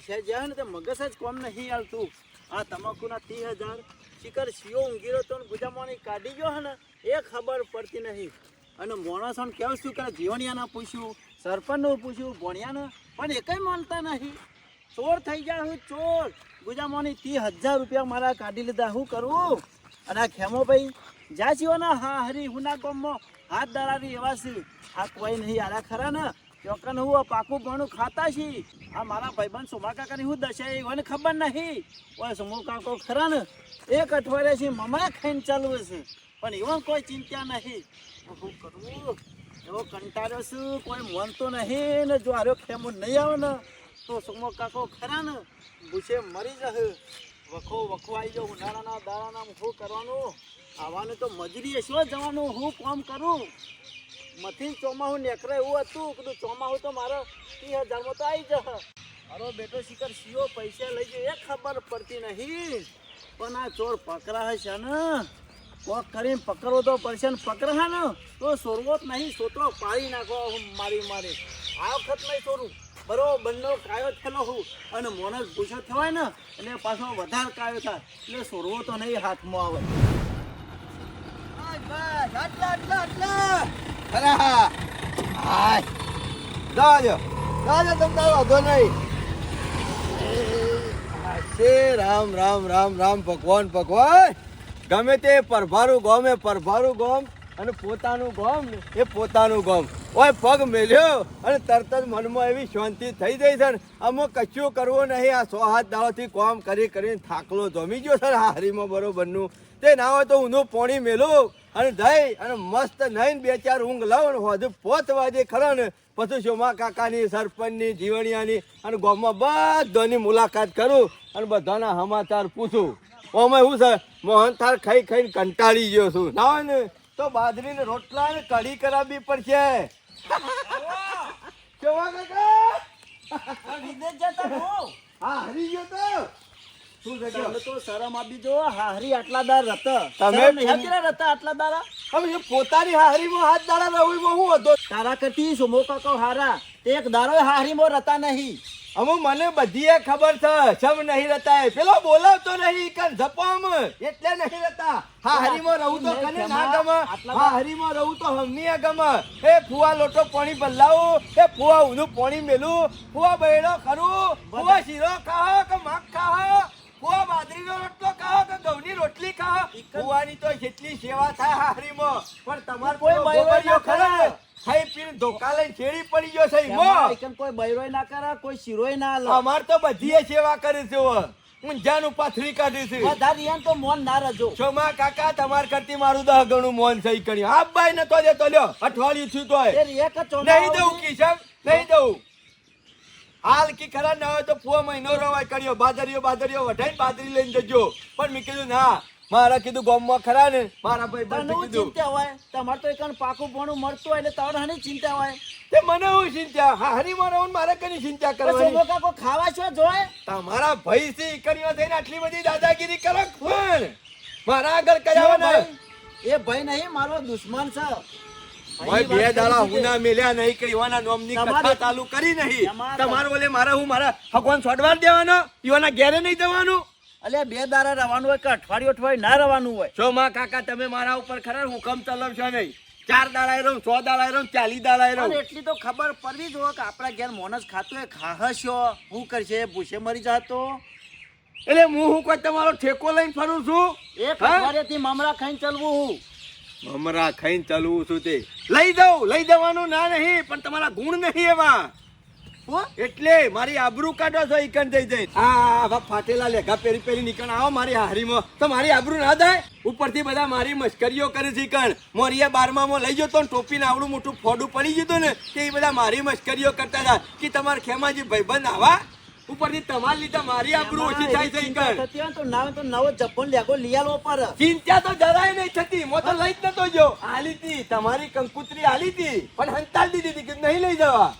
પૈસા જ્યાં ને તે મગજ જ કોમ નહીં હાલતું. આ તમાકુના ત્રીસ હજાર શિખર શિયો ઊંઘી તો ગુજામણી કાઢી ગયો હે ને, એ ખબર પડતી નહીં. અને માણસોને કેવું શું કરે જીવણિયાને પૂછ્યું, સરપંચનું પૂછ્યું, ભણિયાને, પણ એકય માનતા નહીં. ચોર થઈ ગયા હું ચોર. ગુજામોની ત્રીસ હજાર રૂપિયા મારા કાઢી લીધા. શું કરવું અને આ ખેમો ભાઈ જ્યાં જીવોના હા હરી હુના ગામમાં હાથ દરારી એવા છે. આ કોઈ નહીં, આરા ખરા ને? ચોકન હું પાકું ભણું ખાતા છી. આ મારા ભાઈબંધ સોમા કાકાની હું દશા એ ખબર નહીં. ઓય સુમો કાકો ખરા ને એક અઠવાડિયા અઠવાડિયાથી મમરા ખાઈને ચાલુ છે પણ એવો કોઈ ચિંતા નહીં. શું કરવું એવો કંટાળ્યો છું, કોઈ મનતો નહીં, ને જો આર્યો ખેમો નહીં આવે ને, તો સુમો કાકો ખરા ને ભૂસે મરી જશે. વખો વખો આવી જાવ ઉનાળાના દાડાના શું કરવાનું? આવવાનું તો મજૂરી શું જવાનું? હું કામ કરું? મથી ચોમાહું નેકરે એવું હતું, કીધું ચોમાહું તો મારો ત્રીસ હજારમાં તો આવી જશે. મારો બેટો શિકર સીઓ પૈસા લઈ જાય એ ખબર પડતી નહીં. પણ આ ચોર પકડા હશે ને, કોક કરીને પકડવો તો પડશે ને પકડા ને, તો સોરવો જ નહીં, સોતરો પાડી નાખો મારી મારી. આ વખત નહીં સોરું. બરોબરનો કાયો થયેલો હું અને મોનસ ભૂસો થવાય ને, એટલે પાછો વધારે કાયો થાય. એટલે સોરવો તો નહીં હાથમાં આવે. આટલા આટલા આટલા અરે હા. હાય જાજો જાજો તમ તારો વાંધો નહીં. છે રામ રામ રામ રામ, ભગવાન ભગવાન. ગમે તે પરભારું ગોમ, એ પરભારું ગોમ અને પોતાનું ગોમ, એ પોતાનું ગોમ. ઓય, પગ મેલ્યો અને તરત જ મનમાં એવી શાંતિ થઈ જાય છે ને. આમાં કશું કરવું નહીં. આ સો હાથ દાવાથી કોમ કરી કરીને થાકલો જમી ગયો સર આ હરીમાં બરોબરનું તે ના હોય તો ઊંધું પોણી મેલું અને દઈ અને મસ્ત નહીં બે ચાર ઊંઘ લાવો ને હોજુ પોત વાજે ખરા ને. પછી શોમા કાકાની સરપંચની જીવણિયાની અને ગામમાં બધાની મુલાકાત કરું અને બધાના સમાચાર પૂછું. ઓમે શું છે? મોહન થાર ખાઈ ખાઈને કંટાળી ગયો છું. ના હોય ને તો બાજરીને રોટલા ને કઢી કરાવવી પડશે. કાકા? હા હરી ગયો તો. શું છે કયો? તમને તો શરમ આપી જો હાહરી આટલા દાર રતા. તમે શરમ નહીં આવતી રે રતા આટલા દારા? હવે પોતાની હારીમાં હાથ દાડા રહીમાં હું હતો તારા કરતી સુમો કાકો હારા. એક દારો હાહરીમાં રતા નહીં. અમુ મને બધી ખબર છે સમ નહીં રતા પેલો બોલાવતો નહીં કન એટલે નહીં રતા. હા હરીમાં રહું તો કને ના ગમે. હા હરીમાં રહું તો હમની ગમે. એ ફુવા લોટો પાણી બદલાવું એ ફુવા ઊંધું પાણી મેલું. ફુવા બૈડો ખરું ફુવા શીરો ખાઓ કે માખ ખાઓ? ફુવા બાજરીનો રોટલો ખાઓ કે ઘઉંની રોટલી ખાઓ. ફુવાની તો જેટલી સેવા થાય હા પણ તમાર કોઈ કોઈ બૈરો બૈરો ના કરે. ખરા. ખાઈ પીને ધોકા લઈને છેડી પડી ગયો છે ઈમો. એમાં કોઈ બૈરોય ના કરે કોઈ શિરોય ના લે. અમાર તો બધી સેવા કરી છે હો. પાથરી કાઢી છે. બધા રિયાન તો મોન ના રજો. છોમા કાકા તમાર કરતી મારું દહ ગણું મોન સહી કર્યું. આ બાઈ નતો દેતો લ્યો. અઠવાડિયું થયું તો નહીં દઉં કિશન નહીં દઉં. હાલ કે ખરા ના હોય તો પૂરો મહિનો રવાય કર્યો બાદરીઓ બાદરીઓ વઢાઈ બાદરી લઈને જજો. પણ મેં કીધું ના મારા કીધું ગામમાં ખરા ને. મારા ભાઈ તને હું ચિંતા હોય? તમારે તો એક પાકું ભણું મળતું હોય એટલે તમારે હની ચિંતા હોય? તે મને હું ચિંતા? હા હરીમાં રહું ને મારે કની ચિંતા કરવાની? સોમો કાકો ખાવા છો જોય તમારા ભાઈ થી ઈકડીઓ થઈને આટલી બધી દાદાગીરી કરો પણ. મારા આગળ ભાઈ? એ ભાઈ નહીં મારો દુશ્મન છે. ભાઈ બે દાડા હુના મેલ્યા નહીં કે ઈવાના નોમની કથા ચાલુ કરી નહીં. તમારો ઓલે મારે હું મારા ભગવાન છોડવા દેવાનો? ઈવાના ઘેરે નહીં જવાનું? અલ્યા બે દારા રવાનું હોય કે અઠવાડિયું અઠવાડિયું ના રવાનું હોય? છો માં કાકા તમે મારા ઉપર ખરા હુકમ ચલાવશો નહીં. ચાર દાડા રહું સો દાડા રહું ચાલી દાડા રહું એટલી તો ખબર પડવી જોઈએ કે આપણા ઘેર મોનસ ખાતું હોય ખાહશો. શું કરશે? ભૂસે મરી જાતો. એટલે હું હું કોઈ તમારો ઠેકો લઈને ફરું છું? એક હા? અઠવાડિયાથી મમરા ખાઈને ચલવું હું. મમરા ખાઈને ચાલવું છું તે. લઈ જાઉં, લઈ જવાનું ના નહીં, પણ તમારા ગુણ નહીં એવા? એટલે મારી આબરૂ કાઢો છો, ઈકણ જઈ જઈ. આ ફાટેલા લેઘા પેરી પેરી નીકળ આવો મારી હારીમાં. તો મારી આબરૂ ના થાય ઉપરથી બધા મારી મશ્કરીઓ કરે છે ઈકણ. મોરિયા બારમામાં લઈ જતો ટોપીને આવડું મોટું ફોડું પડી જતું ને, તે બધા મારી મશ્કરીઓ કરતા હતા. કે તમારા ખેમાજી ભાઈબંધ આવા? ઉપરથી તમાર લીધે મારી આબરૂ ઓછી થાય છે ઈકણ તો નામ તો નવો જપ્પન લેગો લિયાલો પર ચિંતા તો જરાય નહીં થતી. મો તો લઈ જ નતો જો આલી હતી તમારી કંકુતરી આલી તી પણ હંતાલ દીધી હતી કે નહીં લઈ જવા.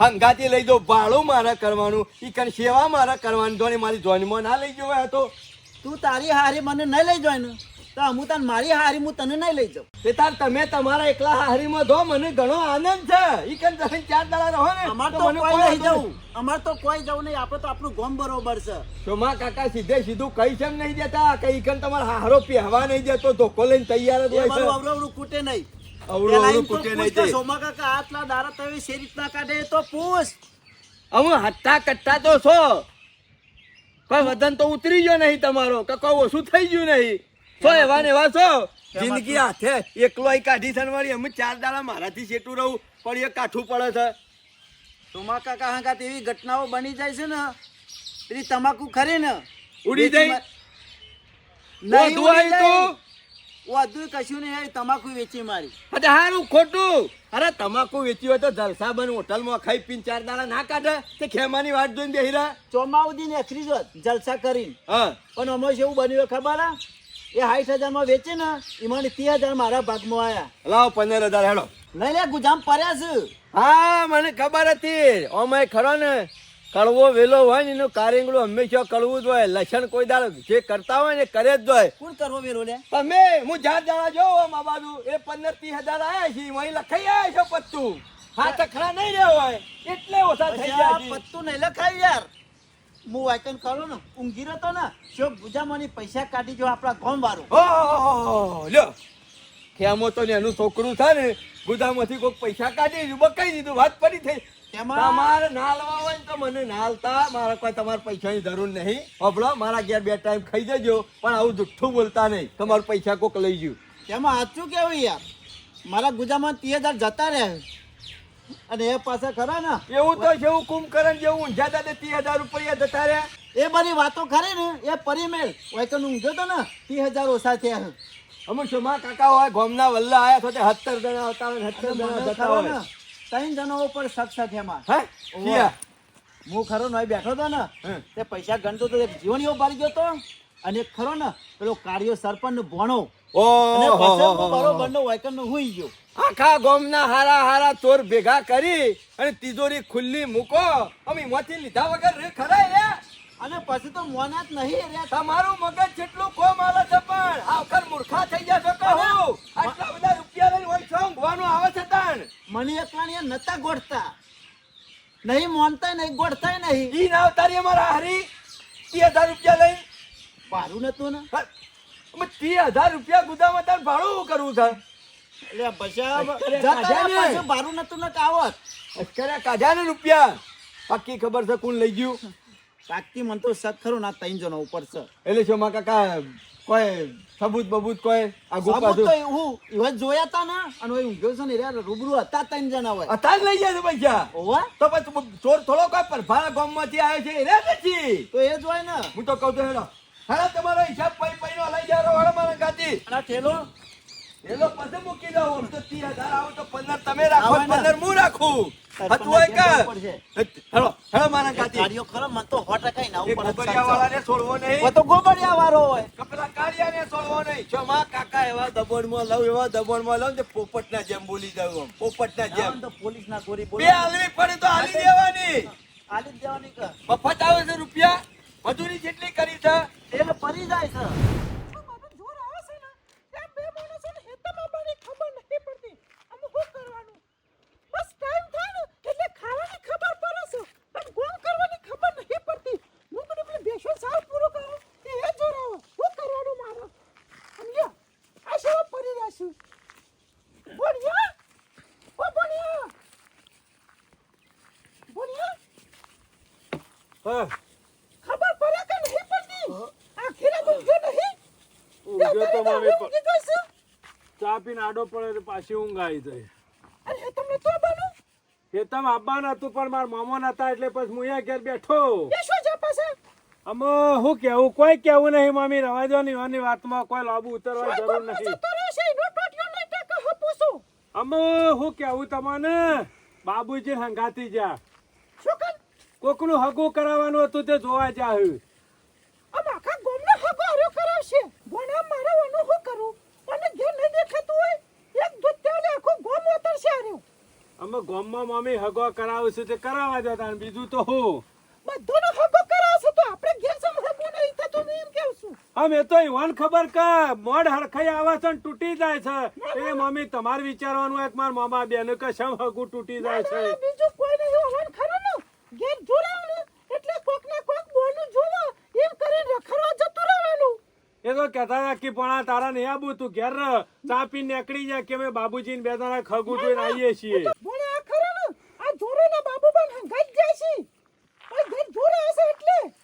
હંગાતી લઈ દો ભાડું મારા કરવાનું. ઈ કન સેવા મારા કરવાની. ધોની મારી જોનમાં ના લઈ જવાય તો. તું તારી હારી મને નહીં લઈ જાય ને તો હું તને મારી હારી હું તને નહીં લઈ જાઉં. તે તાર તમે તમારા એકલા હારીમાં ધો મને ઘણો આનંદ છે. ઈ કન તમે ચાર દાડા રહો ને? અમાર તો કોઈ નહીં જવું. અમાર તો કોઈ જવું નહીં. આપણે તો આપણું ગોમ બરોબર છે. શોમા કાકા સીધે સીધું કઈ છે નહીં દેતા? કઈ કન તમારે હારો પહેવા નહીં દેતો ધોકો લઈને તૈયાર જ હોય છે. અવરું અવરું કૂટે નહીં. એમ તો કૂટે નહીં કે સોમા કાકા આટલા દારા તમે શેરી રીતના કાઢે તો પૂછ. હું હટ્ટા કટ્ટા તો છો. કોઈ વજન તો ઉતરી ગયો નહીં તમારો. કે કોઈ ઓછું થઈ ગયું નહીં. છો એવા ને એવા છો જિંદગી હાથે. એકલો અહીં કાઢી સનવાળી અમે ચાર દાડા મારાથી સેટું રહું પણ એ કાઠું પડે છે. સોમા કાકા હાંગાત એવી ઘટનાઓ બની જાય છે ને પેલી તમાકુ ખરી ને ઉડી જાય? નહીં ઉડી જાય. વધુ કશું નહીં તમાકુ વેચી મારી. અરે હારું ખોટું. અરે તમાકુ વેચી હોય તો જલસાબન હોટલમાં ખાઈ પીન ચાર દાડા ના કાઢે તે ખેમાની વાત જોઈને બેહી રહ્યા ચોમાઉદી ને એખરી જોત જલસા કરીને. હા. પણ અમે એવું બન્યું ખબર હા? એ સાઠ હજારમાં વેચે ને એમાં ત્રીસ હજાર મારા ભાગમાં આયા. લાવો પંદર હજાર હેડો. લઈ લે ગુજામ પડ્યા છે. હા મને ખબર હતી. ઓમાય ખરો ને કડવો વેલો હોય ને એનું કારીંગડું હંમેશા કડવું જ હોય. લસણ કોઈ દાડો જે કરતા હોય ને કરે જ હોય કોણ કરવો વેલો લે? તમે હું જાત જાણા જો મા બાજુ. એ પંદર ત્રીસ હજાર આયા છે અહીં લખાઈ આવ્યા છો પત્તું. હા તખડા નહીં રહ્યો હોય. એટલે ઓછા થઈ ગયા પત્તું નહીં લખાય યાર. હું વાયકન કરું ને ઊંઘી રહ્યો ને શો ગુજામાંની પૈસા કાઢી જો આપણા ગોમ વાળું લ્યો. ખેમો તો ને એનું છોકરું છે ને ગુદામાંથી કોઈક પૈસા કાઢી દીધું બકાઈ દીધું વાત પડી થઈ. તેમાં ના લવા હોય તો મને નાલતા મારા કોઈ તમારા પૈસાની જરૂર નહીં. હબળો મારા ઘેર બે ટાઈમ ખાઈ જજો પણ આવું જુઠ્ઠું બોલતા નહીં. તમારા પૈસા કોક લઈ ગયું. તેમાં સાચું કેવું યાર. મારા ગુજામાં ત્રીસ હજાર જતા રહે. અને એ પાસે ખરા ને? એવું તો જેવું કુંભકરણ જેવું ઊંઝા દાદા ત્રીસ હજાર રૂપિયા જતા રહ્યા. એ બધી વાતો ખરી ને એ પરિમેળ વાયકન ઊંઘ્યો તો ને ત્રીસ હજાર ઓછા થયા અમુક શુમા કાકા હોય ગોમના વલ્લા આયા તો તે સત્તર જણા હતા હોય સત્તર જણા જતા હોય. ને ત્રણ જણા ઉપર સક્ષ છે એમાં હે? હું ખરો નહીં બેઠો હતો ને. તે પૈસા ગણતો તો જીવન એવો બારી ગયો તો અને ખરો ને પેલો કાર્યો સરપંચ ભણો. આખા ગામના હારા હારા ચોર ભેગા કરી અને તિજોરી ખુલ્લી મૂકો. અમે એમાંથી લીધા વગર રે ખરા રે અને પછી તો મોનાત નહીં રહ્યા. તમારું મગજ જેટલું કોમ આલે છે પણ આખર મૂર્ખા થઈ જશો તો આટલા બધા રૂપિયા લઈને હોય છો ઊંઘવાનું આવે છે તાણ. મને નતા ગોઠતા. નહીં મોનતા નહીં ગોઠતાય નહીં. ઈ ના અવતારી અમારા હારી. હજાર રૂપિયા લઈ. પારું નતું ને? ત્રીસ હજાર રૂપિયા ગુદામાં તાર ભાડું કરવું છે. એટલે બચાવ અત્યારે જતા કાઢ્યા ને. રહ્યા પાછું ભારું નતું ને કાવત. અત્યારે કાઢ્યા ને રૂપિયા. પાકી ખબર છે કોણ લઈ ગયું? પાકતી મન તો સત ખરું ના ત્રણ જણો ઉપર છે. એટલે શું માં કાકા કોઈ સબૂત બબૂત કોઈ? આગુ સાબુત તો હું એવા જોયા તા ને. અને ઓય ઊંઘ્યો છે ને રે રૂબરૂ હતા ત્રણ જણા હોય. અત્યારે લઈ જાય પૈસા. ઓવા તો પછી ચોર થોડો કોઈ પરભારા ગામમાંથી આવ્યો છે એને નથી તો એ જ હોય ને. હું તો કહું હેડો. હેડો તમારો હિસાબ પૈ નો લઈ જારો હેડો મારા ગાતી આ થેલો? એનો પછી મૂકી દો આમ તો ત્રીસ હજાર આવો તો પંદર તમે રાખો આવે ને. પંદર હું રાખું? હતું હોય કે હેલો હેડો મારા ગાતી ગાડીઓ ખરો મન તો સો ટકા ના ઉપર ગોબડિયા વાળાને છોડવો નહીં. તો ગોબડિયા વાળો હોય. કે પેલા કાળિયાને છોડવો નહીં. જો માં કાકા એવા દબણમાં લઉં એવા દબણમાં લઉં તે પોપટના જેમ બોલી જાવ આમ પોપટના જેમ. તો પોલીસ ના ગોરી બે હાલવી પડે તો આલી દેવાની. આલી દેવાની કે મફત આવે છે રૂપિયા? મજૂરી જેટલી કરી છે. તેલ પરી જાય છે. હા ખબર પડે કે નહીં પડતી? ઊંઘ્યો તો ચા પીને આડો પડે તો પાછી ઊંઘ આવી જાય. અરે તમને તો બનો? એ તમ આવવાનું હતું પણ મારા મામા નતા એટલે પછી હું ઘેર બેઠો. શું છે અમે કેવું? કોઈ કેવું નહીં મમ્મી રવા દો ની વાતમાં કોઈ લાબુ ઉતરવાની જરૂર નથી. અમે શું કેવું તમને? બાબુજી હંગાતી જા કોકનું હગું કરાવવાનું હતું તે જોવા જા આમ આખા ગોમને હગો હર્યો કરાવશે ભણા મારા વાનું હું કરું અને ઘેર નહીં દેખાતું હોય એક દૂધ તેલે આખું ગોમ ઉતરશે અમે ગામમાં મમ્મી હગો કરાવશું તે કરાવવા જતા બીજું તો હું. બધોનો હગો કરાવશે તો આપણે ઘેર સમ હગો નહીં થતો નહીં એમ કેવું છું. અમે તો ઈવન ખબર કે મોડ હરખાઈ આવે છે ને તૂટી જાય છે. એ મમ્મી તમારે વિચારવાનું એક માર મામા બેન કે સમ હગું તૂટી જાય છે? બીજું કોઈ નહીં હોવાનું ખરું ને. ઘેર જોડાવાનું એટલે કોક ને કોક બોલનું જોવો એમ કરીને રખડવા જતું રહેવાનું એ તો કહેતા હતા કે પણ તારા નહીં આબુ તું ઘેર રહ. ચા પી નીકળી જાય કે અમે બાબુજી બે જણા ખગું જોઈને આવીએ છીએ.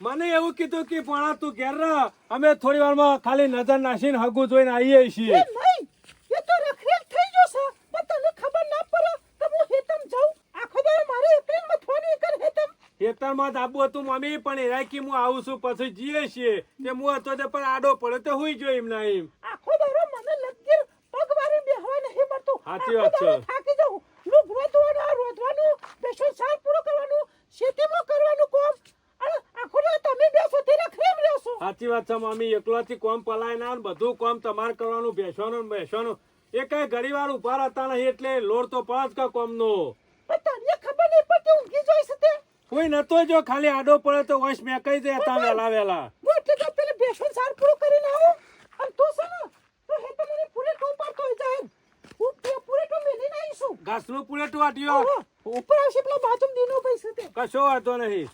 મને એવું કીધું કે પણ તું ઘેર રહ. અમે થોડી વારમાં ખાલી નજર નાસીને હગું જોઈને આવીએ છીએ નહીં એ તો રખડેલ થઈ ગયો છે પણ તને ખબર ના પડે કે હું હેતમ જાઉં આખો દાડો મારે એકલી મથવાની કર હેતમ જ આબુ હતું મમ્મી પણ એ કે હું આવું છું પછી જઈએ છીએ. તે હું હતો તે પણ આડો પડે તો હોઈ જો એમ ના એમ. આખો દારો મને લગીર પગવારી બે બેહવા નહીં મળતું. સાચી વાત છે. થાકી જાઉં. લુગડો ધોવાનું રોધવાનું બેસો સાર પૂરું કરવાનું ખેતીમાં કરવાનું કોમ. સાચી વાત છે મમ્મી. એકલાથી કોમ પલાય ના બધું કોમ તમારે કરવાનું બેસવાનું બેસવાનું. એ કઈ ઘડી વાર ઊભા રહેતા નહીં એટલે લોડ તો પડે જ કે કોમનો. પણ ખબર નહીં પડતી ઊંઘી જોઈ છે તે? કોઈ નતો જો ખાલી આડો પડે તો વોશ મેં કઈ દે તા વેલા વેલા હું એટલે તો પેલે બેસો સાર પૂરો કરી લાવો અને તું છે ને તો હેતમ મને પૂરે ટો પાડતો હોય જાય હું પે- પૂરે ટો મેલીને આવીશું. ઘાસનું પુલેટું આટ્યો. ઓહો, ઉપર આવશે પેલો બાજુમ દીનો ભાઈ તે કશો વાંધો નહીં.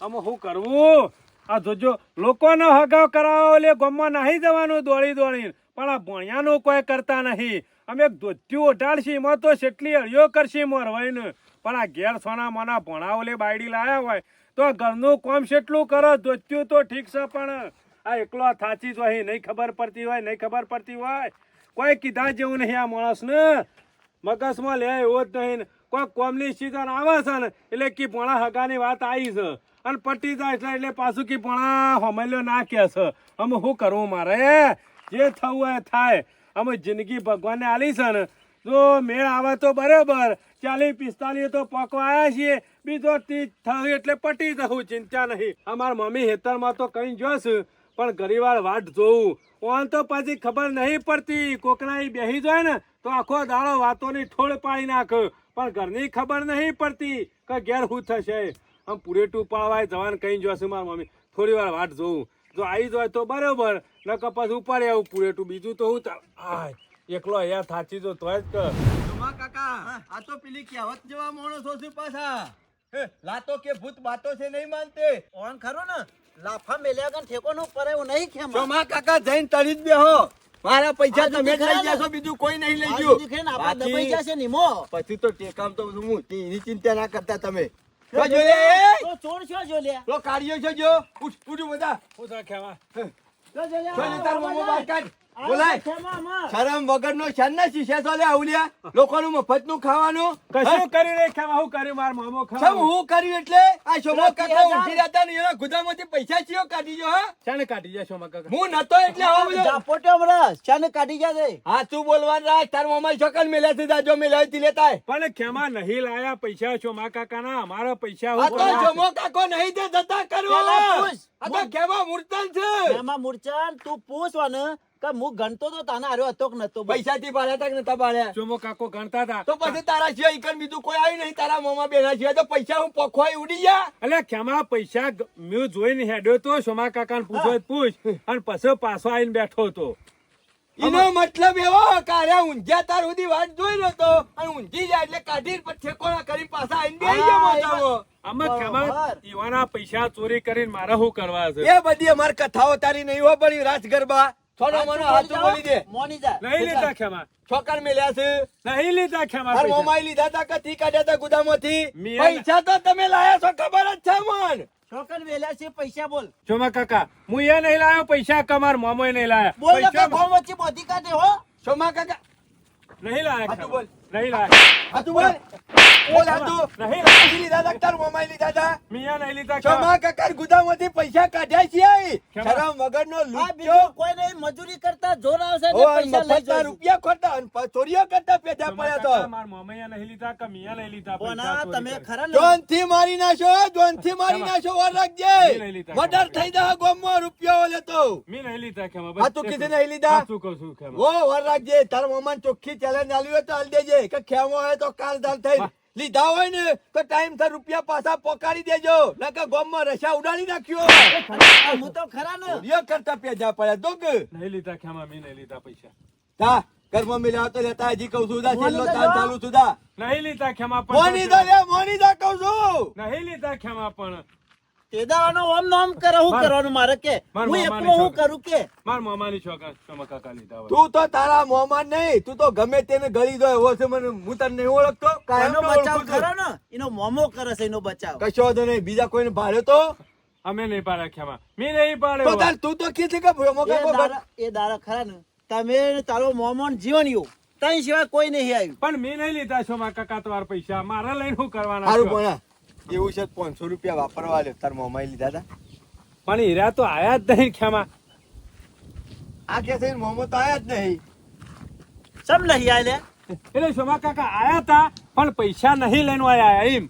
આમાં શું કરવું? આ જોજો લોકોનો હગાવ કરાવો એટલે ગમમાં નહીં જવાનું દોડી દોડી પણ આ ભણ્યાનું કોઈ કરતા નહીં. અમે ધોત્યું ઓઢાડશી એમાં તો કેટલી અળિયો કરશી મોરવાઈને. પણ આ ઘેર સોના મોના ભણાવલે બાયડી લાયા હોય તો ઘરનું કોમ કેટલું કરો? ધોત્યું તો ઠીક છે, પણ આ એકલો થાચી જ હોય નહીં ખબર પડતી હોય, નહીં ખબર પડતી હોય. કોઈ કીધા જેવું નહીં આ માણસને મગજમાં લે એવો જ નહીં કોઈ કોમની સીઝન આવે છે ને, એટલે કે ભણા હગાની વાત આવી છે. અને પટી જાય છે એટલે પાછું કે ભણા હમલ્યો ના કે છે. અમે શું કરવું મારે? જે થવું હોય થાય. અમે જિંદગી ભગવાનને આલી છે ને. જો મેળ આવે તો બરાબર. ચાલીસ, પિસ્તાલીસ તો પકવાયા છીએ. બીજો તીજ થયું એટલે પટી જવું, ચિંતા નહીં. અમારા મમ્મી હેતરમાં તો કઈ જોશ, પણ ઘણીવાર વાટ જોઉં. ઓન તો પછી ખબર નહીં પડતી. કોકના બેહી જાય ને, તો આખો દાડો વાતોની ઠોળ પાડી નાખ. પણ ઘરની ખબર નહીં પડતી કે ઘેર શું થશે. આમ પૂરેટું પાડવાય જવાન કઈ જોશે મારા મમ્મી. થોડી વાર વાટ જોઉં. જો આવી જાય તો બરોબર ન કપાસ ઉપાડી આવું પૂરેટું. બીજું તો હું એકલો અહીંયા થાચી જો તોય જ કે કાકા આ તો પેલી કહેવત જેવા માણસો છે પાછા. હે, લાતો કે ભૂત બાતો છે નહીં માનતે. ઓન ખરો ને લાફા મેલ્યા ગન ઠેકો નો પરે એવું નહીં ખેમ ચોમા કાકા જઈને તળી જ બેહો. મારા પૈસા તમે જ લઈ જશો બીજું કોઈ નહીં લઈ ગયું. બાકી જશે નિમો પછી તો ટેકામ તો હું એની ચિંતા ના કરતા તમે. જો જો લે તો ચોર છો જો લે તો કાઢ્યો છો જો. ઉઠ ઉઠ બધા. ઉઠ છે ખેવા. જો જો જો તાર મોમો બહાર કાઢ. બોલાય. ખેમા માં શરમ વગરનો શાન ના શીશા તો લે આઉલિયા લોકોનું મફતનું ખાવાનું. કશું કરી રે ખેવા હું કર્યું માર મામો ખાવા હું કર્યું એટલે? આ શોમો કાકા ઉઠી રહેતા ને એના ગુદામાંથી પૈસા ચિયો કાઢી જો હા? શાને કાઢી જા શોમો કાકા? હું નતો એટલે આવો બધો જાપોટો હમણાં ચાને કાઢી જા દે હા તું બોલવાન રાખ. તાર મોમલ છોકલ મેલે છે જાજો મેલે હોય લેતા પણ ખેમા નહીં લાયા પૈસા છો મા કાકા ના અમારા પૈસા હું તો શોમો કાકો નહીં તે જતા કરવા આ તો કેવા મૂર્તન છે. એમાં મૂર્તન તું પૂછવાને કે હું ગણતો તો તાના હાર્યો હતો કે નતો પૈસા થી પાડ્યા તા કે નતા પાડ્યા? ચોમો કાકો ગણતા હતા? તો પછી તારા સિવાય ઈકન બીજું કોઈ આવ્યું નહીં. તારા મોમાં બેના સિવાય તો પૈસા હું પખવાય ઉડી ગયા. એટલે ખેમા પૈસા મેં જોઈને હેડ્યો તો સોમા કાકા પૂછો પૂછ. અને પછી પાછો આવીને બેઠો હતો. એનો મતલબ એવો કે અરે ઊંઝ્યા તાર સુધી વાત જોઈ રહ્યો તો. અને ઊંઝી જાય એટલે કાઢી પછી કોણા કરી પાછા આવીને બેહી ગયો મોટાવો આમાં ખેમા ઈવાના પૈસા ચોરી કરીને મારે શું કરવા છે? એ બધી અમાર કથાઓ તારી નહીં હો પડી રાજ ગરબા થોડો મને હાથું બોલી દે. મોની જા નહીં લીધા ખેમા છોકર મેલ્યા છે. નહીં લીધા ખેમા પૈસા. મોમાઈ લીધા તા કથી કાઢ્યા તા ગુદામાંથી? મિયા- પૈસા તો તમે લાયા છો ખબર જ છે મન. છોકર વેલ્યા છે પૈસા બોલ. ચોમા કાકા હું એ નહીં લાયો પૈસા કમાર મોમોય નહીં લાયા. બોલ ને કે પૈસા ગોળ વચ્ચે બોધી કાઢે હો. સોમા કાકા. નહીં લાયા. બોલ. નહીં લાયા. હાથું બોલ. બોલ નહીં લીધા તા તાર મોમાઈ લીધા તા મિયા નહીં લીધા ખેમા. સોમા ગુદામાંથી પૈસા કાઢ્યા છે શરમ વગરનો લુચ્ચો કોઈ નહીં મજૂરી કરતા જોર આવશે ને પૈસા લઈ મફતના રૂપિયા ખોટા અને ચોરીઓ કરતા પેદા પડ્યા તો. માર મોમૈયા નહીં લીધા કે મિયા નહીં લીધા પૈસા તમે ખરા જોનથી મારી નાખો જોનથી મારી. નાખો રાખજે. મર્ડર થઈ જાય ગોમમાં રૂપિયો લેતો. મી નહીં લીધા ખેમા આ તું કીધું નહીં લીધા? સાચું કહું છું ખેમા ઓ રાખજે તાર મમ્મા ચોખ્ખી ચેલેન્જ આલ્યું હોય તો આલ દેજે. કે ખેમો હોય તો કાલ દાલ થઈ. લીધા હોય ને તો ટાઈમ થર રૂપિયા પાછા પોકારી દેજો. નકર ગોમમાં રશા ઉડાડી નાખ્યો. હું તો ખરા ને. રિયો કરતા પેજા પડ્યા દોગ નહીં લીધા ખેમા મી નહીં લીધા પૈસા. તા ઘરમાં મિલ્યા તો લેતા હજી કહું છું છેલ્લો તાન ચાલુ છું નહીં લીધા ખેમા મોની દો લે મોની દો કહું છું. નહીં લીધા ખેમા પણ તેદાવાનો ઓમ નોમ કરે હું કરવાનું મારે કે? હું એકલો હું કરું કે? માર મોમાની છોકરા ખેમા કાકા લીધા તું તો તારા મોમાન નહીં તું તો ગમે તેને ગળી દો એવો છે મને હું તને નહીં ઓળખતો એનો બચાવ કરો ને એનો મોમો કરે છે એનો બચાવ. કશો વાંધો નહીં બીજા કોઈને ભાડ્યો તો? અમે નહીં પાડ્યા ખ્યા મેં નહીં તો પાડ્યો તાર તું તો કીધી કે એ કાકો એ દારા ખરા ને. તમે તારો મોમો ને યો તઈ સિવાય કોઈ નહીં આવ્યું. પણ મેં નહીં લીધા છો મારા કાકા તમારા પૈસા. મારા લઈને શું કરવાના છો? એવું છે પાંચસો રૂપિયા વાપરવા લે તાર મોમાઈ લીધા હતા પણ હીરા તો આયા જ નહીં ખેમા. આ કે થઈને મોમો તો આયા જ નહીં. સમ નહીં આય લે? એટલે સોમા કાકા આયા હતા પણ પૈસા નહીં લઈને આયા એમ.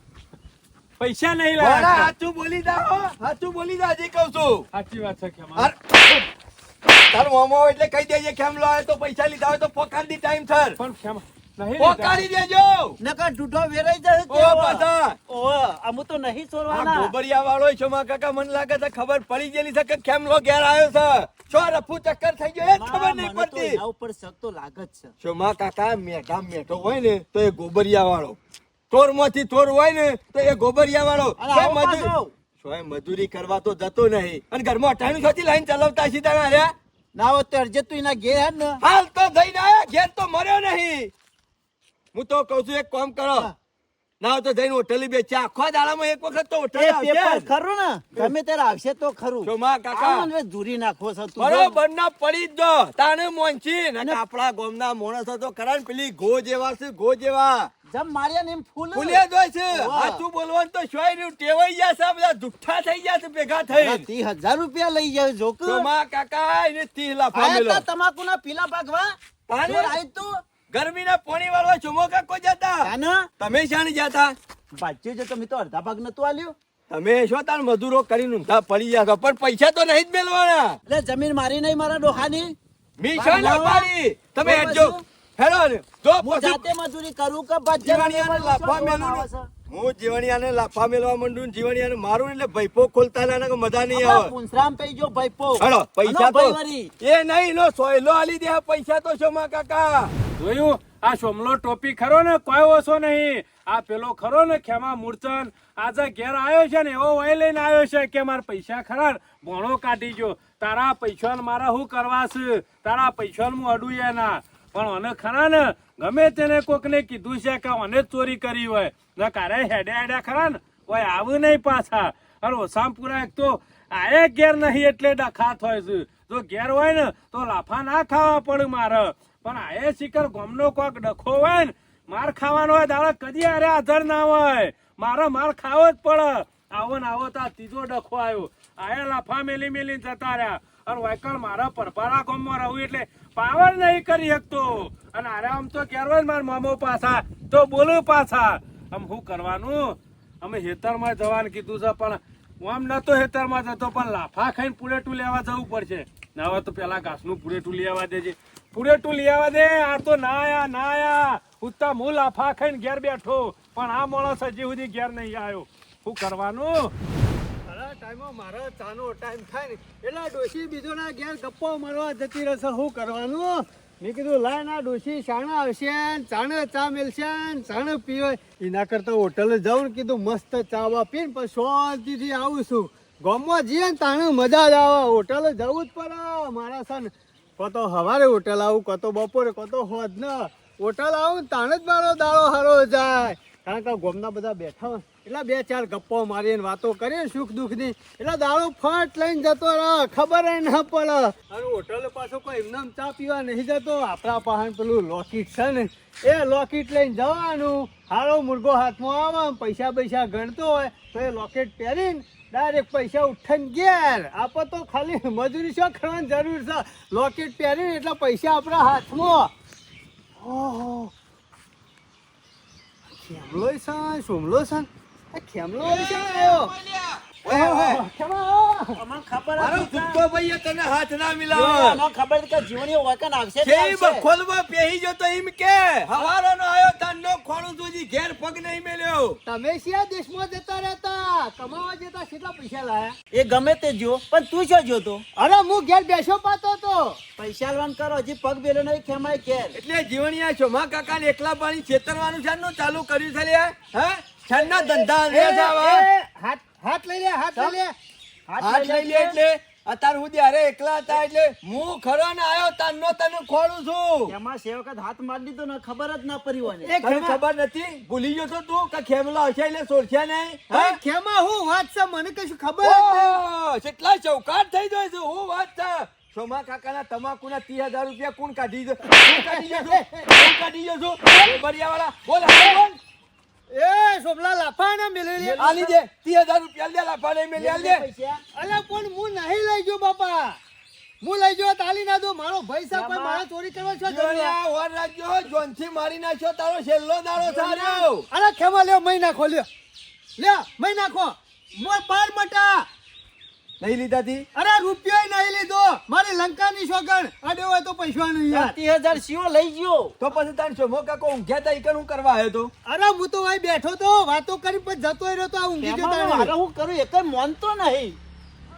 પૈસા નહીં લાયા. સાચું બોલી દા હો. સાચું બોલી દા હજી કહું છું. સાચી વાત છે ખેમા. હાર. તાર મોમો એટલે કહી દેજે કેમ લો તો પૈસા લીધા હોય તો પોકાડી ટાઈમ સર પણ ખેમા નહીં દેજો! નકર ઢૂઢો વેરાઈ જાય ઓ પાછા ઓહો, આમું તો નહીં છોડવાના. ગોબરિયા વાળો છોમા કાકા મને લાગે છે ખબર પડી ગયેલી છે કે કેમ લો ઘેર આવ્યો છે. છો રફુ ચક્કર થઈ ગયો એ ખબર નહીં પડતી. એના ઉપર શક તો લાગે જ છે. શોમા કાકા મેઘા મેઠો હોય ને તો એ ગોબરિયા વાળો ચોરમાંથી ચોર હોય ને તો એ ગોબરિયા વાળો સોય મજૂરી- કરવા તો જતો નહીં. અને ઘરમાં અઠાણું છોથી લાઈન ચલાવતા સીધા ના રહ્યા. ના હોય તો અરજે તું એના ઘેર હાલ તો જઈને આયા ઘેર તો મર્યો નહીં. હું તો કઉ છું એક કામ કરો. ના તો જઈને હોટલી બે ચા આખો દાડામાં એક વખત તો હોટલ પેપર ખરું ને? તમે ત્યારે આવશે તો ખરું. શોમા કાકા. આ મને ધૂરી નાખો છો તું બરોબર ના પડી જ જો. તાને મોંચી. ને આપણા ગોમના મોણસ તો ખરા પેલી ગો જેવા છે ગો જેવા. જમ માર્યા ને ફૂલ. ફૂલે જ હોય છે. વાહ. સાચું બોલવાનું તો શોય રહ્યું. ટેવાઈ ગયા છે બધા જુઠ્ઠા થઈ ગયા છે ભેગા થઈ. ત્રીસ હજાર રૂપિયા લઈ જાય જોકમાં કાકા એને ત્રીસ મેલો તમાકુ ના પીલા ભાગવા પાણી? આવી તું ગરમીના પાણી વાળવા ચુમો કાકો જતા. તમે શાને જતા? બાજ્યું છે તો તો અડધા ભાગ નતું આલ્યું. તમે શું તાર મજૂરો કરીને ઊંધા પડી ગયા પણ પૈસા તો નહીં જ મેળવાના એટલે જમીન મારી નહીં મારા ડોહાની. મી શું ના પાડી તમે હેડજો? હેડો જો હું પછી જાતે મજૂરી કરું કે મેલું ને. હું જીવણિયાને લાફા મેલવા માંડું ને જીવણિયાને મારું એટલે ભૈપો ખોલતા ના ને મજા નહીં આવે. પુંસરામ પઈ જો ભાઈ પો પૈસા તો એ નહીં નો સોયલો આલી દે પૈસા તો શોમા કાકા. જોયું? આ સોમલો ટોપી ખરો ને? કોઈ ઓછો નહીં? આ પેલો ખરો ને ખેમા મૂર્છન આજે ઘેર આવ્યો છે ને એવો વય લઈને આવ્યો છે કે મારા પૈસા ખરા ભોણો કાઢી ગયો. તારા પૈસા મારા શું કરવા છે? તારા પૈસા હું અડું એના પણ અને ખરા ને ગમે તેને કોકને કીધું છે કે મને ચોરી કરી હોય. ને કારે હેડે હેડે ખરા ને? કોઈ આવું નહીં પાછા. અને ઓસામ પૂરા એક તો આયે ઘેર નહીં એટલે ડખાત હોય છે. જો ઘેર હોય ને તો લાફા ના ખાવા પડે મારે. પણ આયે શિખર ગમનો કોક ડખો હોય ને, માર ખાવાનો હોય દાડા કદી અરે આધર ના હોય. મારે માર ખાવો જ પડે. આવો ને આવો તો આ ત્રીજો ડખો આવ્યો. આયા લાફા મેલી મેલી જતા રહ્યા. અને વાયકળ મારા પરપારા ગામમાં રહું એટલે પાવર નહીં કરી શકતો. અને અરે આમ તો કહેવાય મારા મામો પાછા. તો બોલું પાછા. આમ શું કરવાનું? અમે હેતરમાં જવાનું કીધું છે, પણ આમ નતો હેતરમાં જતો, પણ લાફા ખાઈને પૂરેટું લેવા જવું પડશે. ના હોય તો પેલા ઘાસનું પૂરેટું લઈ આવવા દેજે. પૂરેટું લઈ આવવા દે, આ તો ના આયા ના આયા. ઉત્તમ હું લાફા ખાઈને ઘેર બેઠો. પણ આ માણસ હજી સુધી ઘેર નહીં આવ્યો. શું કરવાનું? મારા ટાઈમમાં મારો ચાનો ટાઈમ થાય ને એટલે ડોશી બીજો ના ઘેર ગપ્પો મારવા જતી રહેશે. શું કરવાનું? મેં કીધું લાય ના ડોશી ચાણા આવશે ચાણે ચા મેલશે ચાણે પીવે. એના કરતા હોટલે જાઉં ને કીધું, મસ્ત ચા વા પીને પછી શાંતિથી આવું છું. ગામમાં જઈએ ને, તાણે મજા જ આવે. હોટલે જવું જ પડે મારા સન કતો સવારે હોટલ આવું કતો બપોરે કતો હોજ ને હોટલ આવું તાણે જ મારો દાડો હારો જાય. કારણ કે ગોમના બધા બેઠા એટલે બે ચાર ગપ્પો મારીને વાતો કરીએ, સુખ દુઃખની. એટલે દારૂ ફટ લઈને જતો રહ, ખબર ના પડે. અને હોટલ પાછો કોઈ એમને ચા પીવા નહીં જતો. આપણા પાસે પેલું લોકેટ છે ને, એ લોકેટ લઈને જવાનું. હારો મુર્ગો હાથમાં આવે પૈસા પૈસા ગણતો હોય, તો એ લોકેટ પહેરીને ડાયરેક્ટ પૈસા ઉઠાઈને ગેર આપણે તો ખાલી મજૂરી શું કરવાની જરૂર છે? લોકેટ પહેરીને એટલે પૈસા આપણા હાથમાં. ઓહો. કેમલો છે? સુમલો છે? ખેમલો છે આવ્યો? ઓય, ઓય. અમને ખબર મારો હતી કે- સુટ્ટો તને હાથ ના જીવણી અમને ખબર કે જીવણી વળકણ આવશે જ જે આવશે. પેહી ગયો તો એમ કે હવારોનો આયો તાનનો ખોણું સુધી ઘેર પગ નહીં મેલ્યો. તમે શિયા દેશમાં જતા રહેતા? કમાવા જતા કેટલા પૈસા લાયા? એ ગમે તે જો પણ તું શું જોતો? અરે હું ઘેર બેસો પાતો તો. પૈસા લવાન કરો હજી પગ બેલો નહીં ખેમાય ઘેર. એટલે જીવણિયા ચોમા કાકાને એકલા પાણી છેતરવાનું છે ચાલુ કર્યું છે હે? છન્ના ધંધા લે. હાથ હાથ લઈ લે હાથ લઈ લે. હાથ લઈ લે એટલે અત્યાર હું અરે એકલા હતા એટલે હું ખરો ને આવ્યો તાનનો તને ખોળું છું. એમાં સે હાથ મારી દીધો ને ખબર જ ના પડી હોય. તને ખબર નથી? ભૂલી ગયો છો તું કે ખેમલા હશે એટલે સોરખ્યા નહીં? ખેમા હું વાત છે મને કશું ખબર કેટલા ચૌકાટ થઈ જાય છે હું વાત છે. સોમા કાકાના તમાકુના ત્રીસ હજાર રૂપિયા કોણ કાઢી દો કાઢી જશો કોણ કાઢી જશો બરિયાવાળા બોલ બોલ. એ સોમલા લાફા ના મેળવી લે આલી દે ત્રીસ રૂપિયા લે લાફા નહીં મેલી આલ દે અલા પણ હું નહીં લઈ ગયો બાપા. હું લઈ ગયો તાલી ના દો. મારો ભાઈ સાહેબ કોઈ મારે ચોરી કરવા છો જોયા ઓર રાખજો જોનથી મારી નાખ્યો તારો છેલ્લો દાડો સાર્યો. અરે ખેમા લ્યો મહિના ખોલ્યો લ્યો. મહિના ખો મો મોર પાર મટા. નહીં લીધા તી? અરે રૂપિયો નહીં લીધો. મારી લંકાની છોકર અડે હોય તો પૈસા નહીં યાર. ત્રીસ હજાર શિયો લઈ ગયો. તો પછી તાર છો મોકા કો ઊંઘ્યા તા ઈકણ હું કરવા આવ્યો તો? અરે હું તો ભાઈ બેઠો તો વાતો કરી પણ જતો રહ્યો તો આ ઊંઘી ગયો એમાં હું કરું? એ કઈ માનતો નહીં.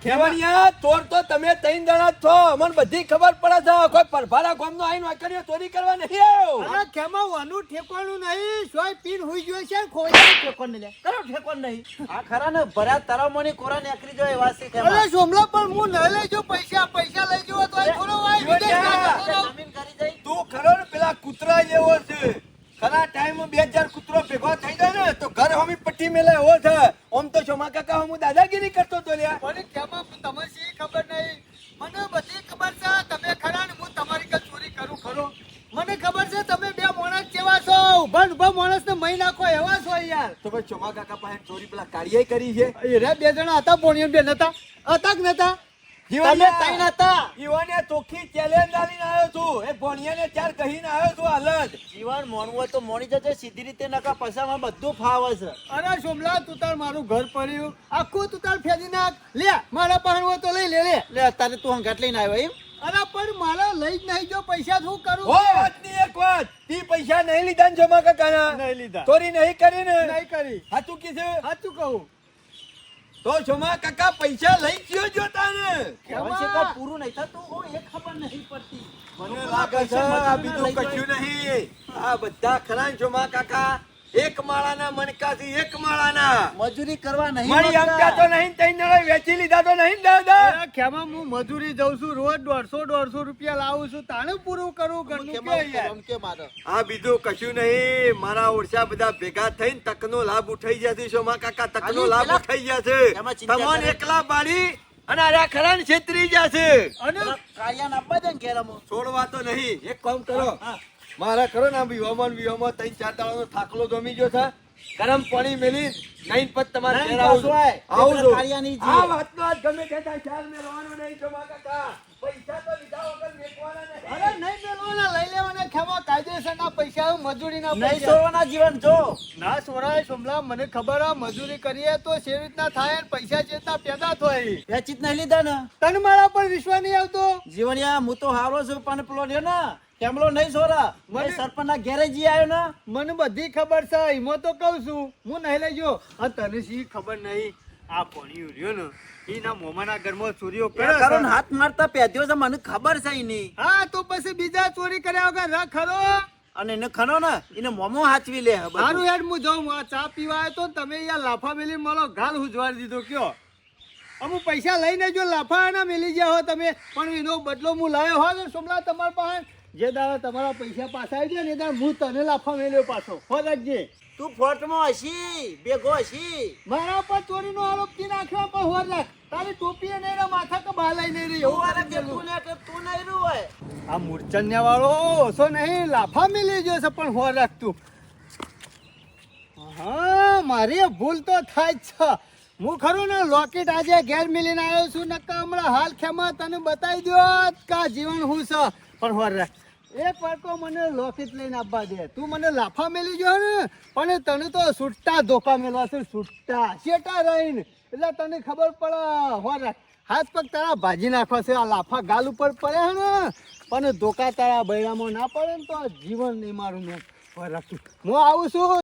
ખેવણિયા ચોર તો તમે ત્રણ જણા છો. અમને બધી ખબર પડે છે. કોઈ પરભારા ગામનો આઈને વાંકડીઓ ચોરી કરવા નહીં આવ્યો. અરે ખેમા વાનું ઠેકવાનું નહીં? સોય પીન હોઈ ગયો છે ખોઈ ઠેકોન નહીં લે. કરો ઠેકોન નહીં? આ ખરા ને ભર્યા તરાવમાંની કોરા નીકળી જાય એવા છે તેમાં. અરે સોમલા પણ હું ન લઈ પૈસા પૈસા લઈ જવો તો થોડો વાય વિદેશ ના જતો રહો. જમીન કરી જાય તું ખરો પેલા કૂતરા જેવો છે. ખરા ટાઈમ બે હજાર કૂતરો ભેગો થઈ જાય ને તો ઘર હમી પટ્ટી મેલે હો છે ઓમ તો સોમા કાકા હું દાદાગીરી કરતો તો લ્યા. મને કેમાં તમને શી ખબર નહીં? મને બધી ખબર છે તમે ખરા ને હું તમારી કઈ ચોરી કરું ખરો. મને ખબર છે તમે બે માણસ કેવા છો ઊભા ઊભા માણસ ને મહી નાખો એવા છો યાર. તો ભાઈ ચોમા કાકા પાસે ચોરી પેલા કાર્ય કરી છે? એ રે બે જણા હતા પોણીઓ બે નતા. હતા કે નતા? તમે ત્રણ હતા. જીવને ચોખ્ખી ચેલેન્જ આલીને આવ્યો છું. એ ભણિયાને ચાર કહીને આવ્યો છું હાલત. જીવન મોણું હોય તો મોણી જજે સીધી રીતે નકા પૈસામાં બધું ફાવે છે. અરે સોમલા તું તાર મારું ઘર પડ્યું. આખું તું તાર ફેરી નાખ. લે મારા પાસે હોય તો લઈ લે લે. લે તારે તું હંગાટ લઈને આવ્યો એમ? અરે પણ મારા લઈ જ નહીં. જો પૈસા શું કરું? હો વાતની એક વાત. તી પૈસા નહીં લીધા ને સોમા કાકાના? નહીં લીધા. ચોરી નહીં કરી ને? નહીં કરી. હાચું કીધું? સાચું કહું. તો સોમા કાકા પૈસા લઈ ગયો જો ને કહેવાય છે કે પૂરું નહીં થતું? ઓ એ ખબર નહીં પડતી. મને લાગે છે આ બીજું કશું નહીં. આ બધા ખરા ને કાકા. એક માળાના મણકાથી એક માળાના. મજૂરી કરવા નહીં મારી. અંકા તો નહીં તઈ નળે વેચી લીધા તો નહીં દાદા ખેમા હું મજૂરી જઉં છું રોજ દોઢસો દોઢસો રૂપિયા લાવું છું તાણે પૂરું કરું કેમાં કે આ બીજું કશું નહીં મારા ઓરસા બધા ભેગા થઈને તકનો લાભ ઉઠાઈ ગયા છે સોમા કાકા તકનો લાભ ઉઠાઈ ગયા છે. તમને એકલા પાડી અને આ ખરા ને છેતરી ગયા છે. અને કાળિયાને આપવા દે ને ઘેરામાં. છોડવા તો નહીં એક કામ કરો. હા. મારા કરો ને વિવામાં વિવામાં ત્રણ ચાર દાડાનો થાકલો જમી ગયો છે. ગરમ પાણી મેલી નહીં પત તમારે ઘેર આવું આવું. આ વાતનો આજ ગમે તે થાય ચાલ મેળવાનો નહીં સોમા કાકા. પૈસા તો લીધા વગર મેકવાના નહીં. અરે નહીં મેળવાના લઈ લેવાના ખેમા. કાયદેસરના પૈસા મજૂરીના નહીં સોવાના જીવન જો. ના સોરાય સોમલા મને ખબર આ મજૂરી કરીએ તો સેવી રીતના થાય અને પૈસા ચેતના પેદા થાય. વેચી જ નહીં લીધા ને. તને મારા પર વિશ્વાસ નહીં આવતો. જીવણિયા હું તો હારો છું પણ પેલો ને. કેમલો નહીં છોરા મને- સરપંચ ના ઘેરે જી આવ્યો ને. મને બધી ખબર છે એમાં તો કહું છું. હું નહીં લઈ ગયો. અને તને શી ખબર નહીં? આ કોણી રહ્યો ને એના મોમાના ઘરમાં ચોરીઓ કરે. હાથ મારતા પેદ્યો છે મને ખબર છે એની હા તો પછી બીજા ચોરી કર્યા વગર રા ખરો. અને એને ખરો ને એને મોમો હાચવી લે બધું. સારું હું જાઉં. આ ચા પીવા તો તમે યાર લાફા મેલી મારો ગાલ ઉજવાડી દીધો કયો. અમુક પૈસા લઈને જો લાફા એના મેલી ગયા હો તમે પણ એનો બદલો હું લાયો ને સોમલા તમારા પાસે જે દાડા તમારા પૈસા પાછા આવી ગયા ને દાડા હું તને લાફા મેલ્યો પાછો. ફરજે તું ફોટમાં હશી બેગો હશી મારા પર ચોરીનો આરોપથી નાખ્યો પણ હોર રાખ. તારી ટોપી નહીં રે માથા કે બાલાઈ નહીં રે તું આરે એવું કે તું ને કે તું નહીં રહ્યું હોય. આ મૂર્છન્યા વાળો ઓછો નહીં લાફા મેલી ગયો છે પણ હોર રાખતું હા મારી ભૂલ તો થાય જ છે. હું ખરું ને લોકેટ આજે ઘેર મિલીને આવ્યો છું નક્કા હમણાં હાલ ખેમા તને બતાવી દો કા જીવન હું છે. પણ હોર રાખ. એક પડકો મને લોકેટ લઈને આપવા દે. તું મને લાફા મેલી ગયો ને, પણ તને તો છૂટતા ધોકા મેલવા છે છૂટતા શેટા રહીને? એટલે તને ખબર પડે, હો હાથ પગ તારા ભાજી નાખવા છે, આ લાફા ગાલ ઉપર પડે ને? પણ ધોકા તારા બૈરામાં ના પડે ને તો જીવન નહીં મારું, મેં. રાખું હું આવું છું